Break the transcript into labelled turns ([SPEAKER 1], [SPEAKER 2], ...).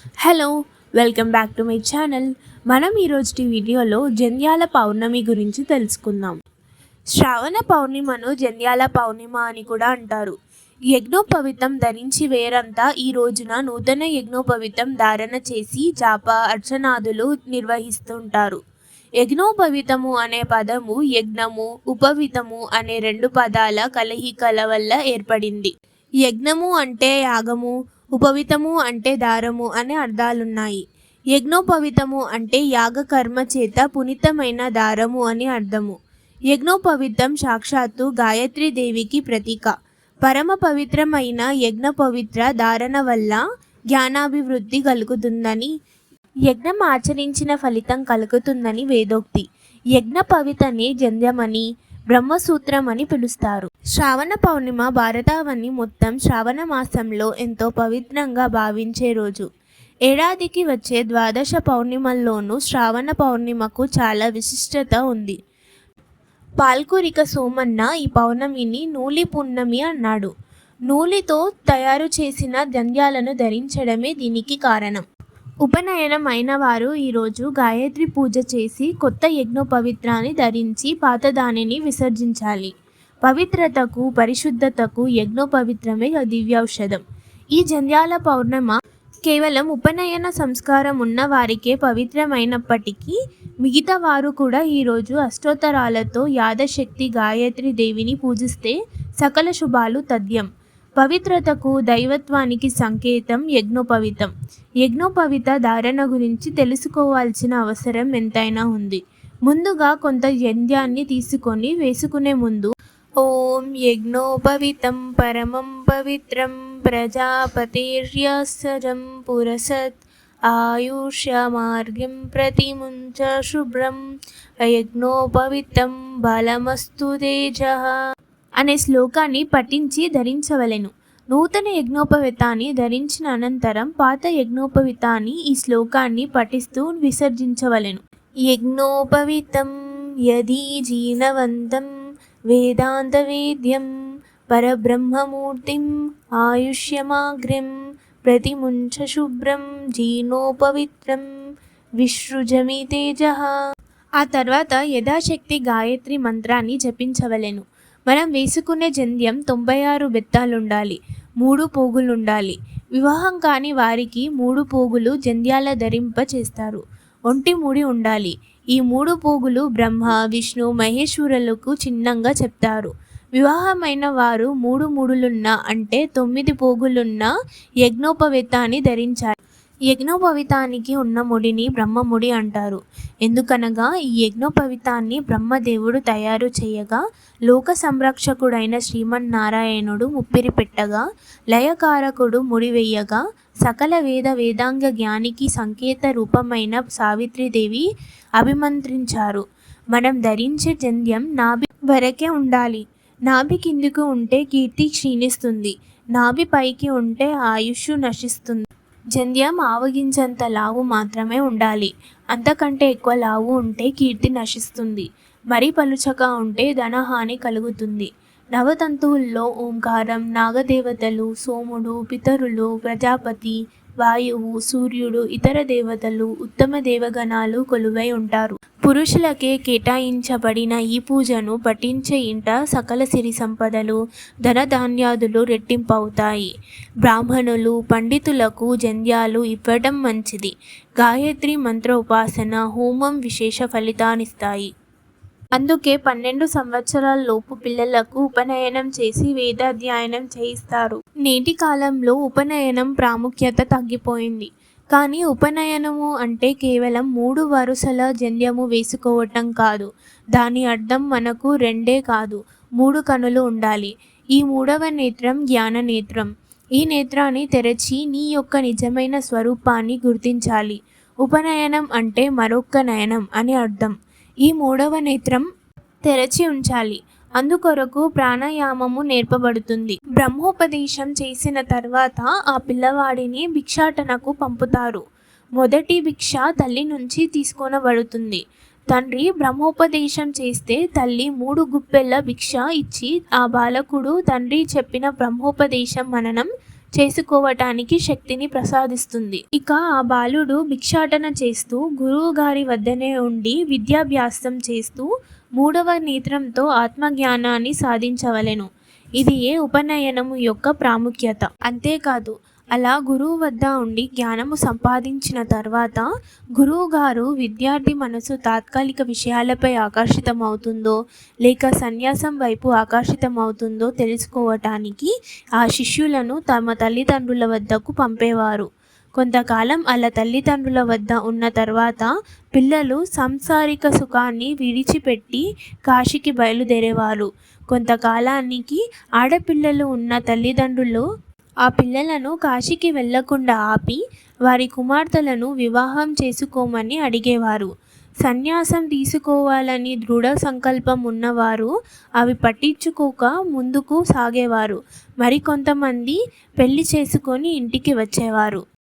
[SPEAKER 1] Hello welcome back to my channel. మనం ఈరోజు వీడియోలో జంధ్యాల పౌర్ణమి గురించి తెలుసుకుందాం. శ్రావణ పౌర్ణిమను జంధ్యాల పౌర్ణిమ అని కూడా అంటారు. యజ్ఞోపవితం ధరించి వేరంతా ఈ రోజున నూతన యజ్ఞోపవితం ధారణ చేసి జాప అర్చనాదులు నిర్వహిస్తుంటారు. యజ్ఞోపవితము అనే పదము యజ్ఞము ఉపవితము అనే రెండు పదాల కలయికల వల్ల ఏర్పడింది. యజ్ఞము అంటే యాగము ఉపవితము అంటే దారము అనే అర్థాలున్నాయి. యజ్ఞోపవితము అంటే యాగకర్మ చేత పునీతమైన దారము అని అర్థము. యజ్ఞోపవితం సాక్షాత్తు గాయత్రి దేవికి ప్రతీక. పరమ పవిత్రమైన యజ్ఞ పవిత్ర ధారణ వల్ల జ్ఞానాభివృద్ధి కలుగుతుందని యజ్ఞం ఆచరించిన ఫలితం కలుగుతుందని వేదోక్తి. యజ్ఞ పవితనే జంధ్యమని బ్రహ్మసూత్రం అని పిలుస్తారు. శ్రావణ పౌర్ణిమ భారతావని మొత్తం శ్రావణ మాసంలో ఎంతో పవిత్రంగా భావించే రోజు. ఏడాదికి వచ్చే ద్వాదశ పౌర్ణిమల్లోనూ శ్రావణ పౌర్ణిమకు చాలా విశిష్టత ఉంది. పాల్కురిక సోమన్న ఈ పౌర్ణమిని నూలి పున్నమి అన్నాడు. నూలితో తయారు చేసిన దంద్యాలను ధరించడమే దీనికి కారణం. ఉపనయనం అయిన వారు ఈరోజు గాయత్రి పూజ చేసి కొత్త యజ్ఞోపవిత్రాన్ని ధరించి పాత దానిని విసర్జించాలి. పవిత్రతకు పరిశుద్ధతకు యజ్ఞోపవిత్రమే దివ్యౌషధం ఈ జంధ్యాల పౌర్ణమ కేవలం ఉపనయన సంస్కారం ఉన్న వారికే పవిత్రమైనప్పటికీ మిగతా వారు కూడా ఈరోజు అష్టోత్తరాలతో యాదశక్తి గాయత్రి దేవిని పూజిస్తే సకల శుభాలు తథ్యం. పవిత్రతకు దైవత్వానికి సంకేతం యజ్ఞోపవితం. యజ్ఞోపవిత ధారణ గురించి తెలుసుకోవాల్సిన అవసరం ఎంతైనా ఉంది. ముందుగా కొంత యజ్ఞాన్ని తీసుకొని వేసుకునే ముందు ఓం యజ్ఞోపవితం పరమం పవిత్రం ప్రజాపతిర్యసజం పురసత్ ఆయుష్యమార్గం ప్రతిముంచ శుభ్రం యజ్ఞోపవితం బలమస్తు తేజ అనే శ్లోకాన్ని పఠించి ధరించవలెను. నూతన యజ్ఞోపవితాన్ని ధరించిన అనంతరం పాత యజ్ఞోపవితాన్ని ఈ శ్లోకాన్ని పఠిస్తూ విసర్జించవలెను. యజ్ఞోపవితం యదీ జీనవంతం వేదాంతవేద్యం పరబ్రహ్మమూర్తిం ఆయుష్యమాగ్ర్యం ప్రతిముంచ శుభ్రం జీర్ణోపవిత్రం విసృజమి తేజ ఆ తర్వాత యథాశక్తి గాయత్రి మంత్రాన్ని జపించవలెను. మనం వేసుకునే జంధ్యం తొంభై ఆరు బెత్తాలుండాలి మూడు పోగులుండాలి. వివాహం కాని వారికి మూడు పోగులు జంధ్యాల ధరింప చేస్తారు ఒంటి ముడి ఉండాలి. ఈ మూడు పోగులు బ్రహ్మ విష్ణు మహేశ్వరులకు చిన్నంగా చెప్తారు. వివాహమైన వారు మూడు మూడులున్న అంటే తొమ్మిది పోగులున్న యజ్ఞోపవేతాన్ని ధరించాలి. యజ్ఞోపవితానికి ఉన్న ముడిని బ్రహ్మముడి అంటారు. ఎందుకనగా ఈ యజ్ఞోపవితాన్ని బ్రహ్మదేవుడు తయారు చేయగా లోక సంరక్షకుడైన శ్రీమన్నారాయణుడు ముప్పిరి పెట్టగా లయకారకుడు ముడివెయ్యగా సకల వేద వేదాంగ జ్ఞానికి సంకేత రూపమైన సావిత్రిదేవి అభిమంత్రించారు. మనం ధరించే జంధ్యం నాభి వరకే ఉండాలి. నాభి కిందికి ఉంటే కీర్తి క్షీణిస్తుంది. నాభి పైకి ఉంటే ఆయుష్ నశిస్తుంది. జంధ్యం ఆవగించంత లావు మాత్రమే ఉండాలి. అంతకంటే ఎక్కువ లావు ఉంటే కీర్తి నశిస్తుంది. మరీ పలుచగా ఉంటే ధనహాని కలుగుతుంది. నవతంతువుల్లో ఓంకారం నాగదేవతలు సోముడు పితరులు ప్రజాపతి వాయువు సూర్యుడు ఇతర దేవతలు ఉత్తమ దేవగణాలు కొలువై ఉంటారు. పురుషులకే కేటాయించబడిన ఈ పూజను పఠించే ఇంట సకల సిరి సంపదలు ధనధాన్యాదులు రెట్టింపవుతాయి. బ్రాహ్మణులు పండితులకు జంధ్యాలు ఇవ్వడం మంచిది. గాయత్రి మంత్ర ఉపాసన హోమం విశేష ఫలితాన్నిస్తాయి. అందుకే పన్నెండు సంవత్సరాల లోపు పిల్లలకు ఉపనయనం చేసి వేదాధ్యయనం చేయిస్తారు. నేటి కాలంలో ఉపనయనం ప్రాముఖ్యత తగ్గిపోయింది. కానీ ఉపనయనము అంటే కేవలం మూడు వరుసల జన్యము వేసుకోవటం కాదు. దాని అర్థం మనకు రెండే కాదు. మూడు కనులు ఉండాలి. ఈ మూడవ నేత్రం జ్ఞాన నేత్రం. ఈ నేత్రాన్ని తెరచి నీ యొక్క నిజమైన స్వరూపాన్ని గుర్తించాలి. ఉపనయనం అంటే మరొక్క నయనం అని అర్థం. ఈ మూడవ నేత్రం తెరచి ఉంచాలి. అందుకొరకు ప్రాణాయామము నేర్పబడుతుంది. బ్రహ్మోపదేశం చేసిన తర్వాత ఆ పిల్లవాడిని భిక్షాటనకు పంపుతారు. మొదటి భిక్ష తల్లి నుంచి తీసుకొనబడుతుంది. తండ్రి బ్రహ్మోపదేశం చేస్తే తల్లి మూడు గుప్పెళ్ళ భిక్ష ఇచ్చి ఆ బాలకుడు తండ్రి చెప్పిన బ్రహ్మోపదేశం మననం చేసుకోవటానికి శక్తిని ప్రసాదిస్తుంది. ఇక ఆ బాలుడు భిక్షాటన చేస్తూ గురువు గారి వద్దనే ఉండి విద్యాభ్యాసం చేస్తూ మూడవ నేత్రంతో ఆత్మజ్ఞానాన్ని సాధించవలెను. ఇది ఏ ఉపనయనము యొక్క ప్రాముఖ్యత? అంతేకాదు అలా గురువు వద్ద ఉండి జ్ఞానము సంపాదించిన తర్వాత గురువు గారు విద్యార్థి మనసు తాత్కాలిక విషయాలపై ఆకర్షితమవుతుందో లేక సన్యాసం వైపు ఆకర్షితమవుతుందో తెలుసుకోవటానికి ఆ శిష్యులను తమ తల్లిదండ్రుల వద్దకు పంపేవారు. కొంతకాలం అలా తల్లిదండ్రుల వద్ద ఉన్న తర్వాత పిల్లలు సంసారిక సుఖాన్ని విడిచిపెట్టి కాశీకి బయలుదేరేవారు. కొంతకాలానికి ఆడపిల్లలు ఉన్న తల్లిదండ్రులు ఆ పిల్లలను కాశీకి వెళ్ళకుండా ఆపి వారి కుమార్తెలను వివాహం చేసుకోమని అడిగేవారు. సన్యాసం తీసుకోవాలని దృఢ సంకల్పం ఉన్నవారు అవి పట్టించుకోక ముందుకు సాగేవారు. మరికొంతమంది పెళ్ళి చేసుకొని ఇంటికి వచ్చేవారు.